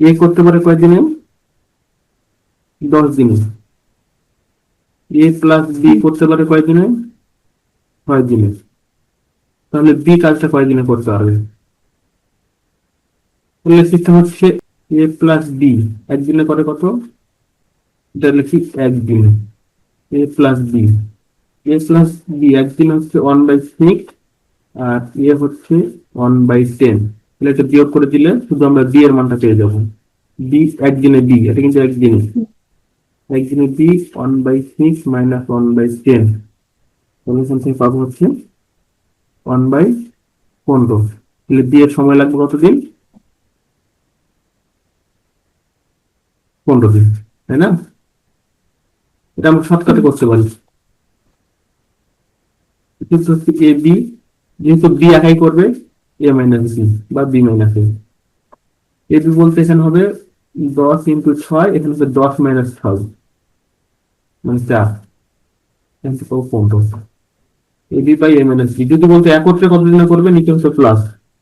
এ করতে পারে কয়দিনে দশ দিনে। এ প্লাস বি করতে পারে কয়দিনে ছয় দিনে। তাহলে বি কাজটা কয়দিনে করতে পারবে তাহলে সিস্টেম হচ্ছে এ প্লাস বি একদিনে করে কত? এটা লিখি একদিনে A plus B A plus B একদিন হচ্ছে ওয়ান বাই সিক্স আর এ হচ্ছে ওয়ান বাই টেন তাহলে এটা বিয়োগ করে দিলে শুধু আমরা বি এর মানটা পেয়ে যাব। বি একদিনে বি এটা কিন্তু একদিনে। একদিনে B one by six minus one by ten solution থেকে পাবো হচ্ছে ওয়ান বাই পনেরো। তাহলে বি এর সময় লাগবে কতদিন? পনেরো দিন, তাই না? এটা আমরা শর্টকাটে করতে পারি। কিন্তু এ বি যেহেতু বি একাই করবে এ মাইনাস বি বা B minus A A B বলতে এখানে হবে দশ ইন্টু ছয়, এখানে হচ্ছে দশ মাইনাস ছয় মানে চার। এখান পাবো পনেরো। A B by A minus B যদি বলতে একত্রে কতদিনে করবে, নিচে হচ্ছে প্লাস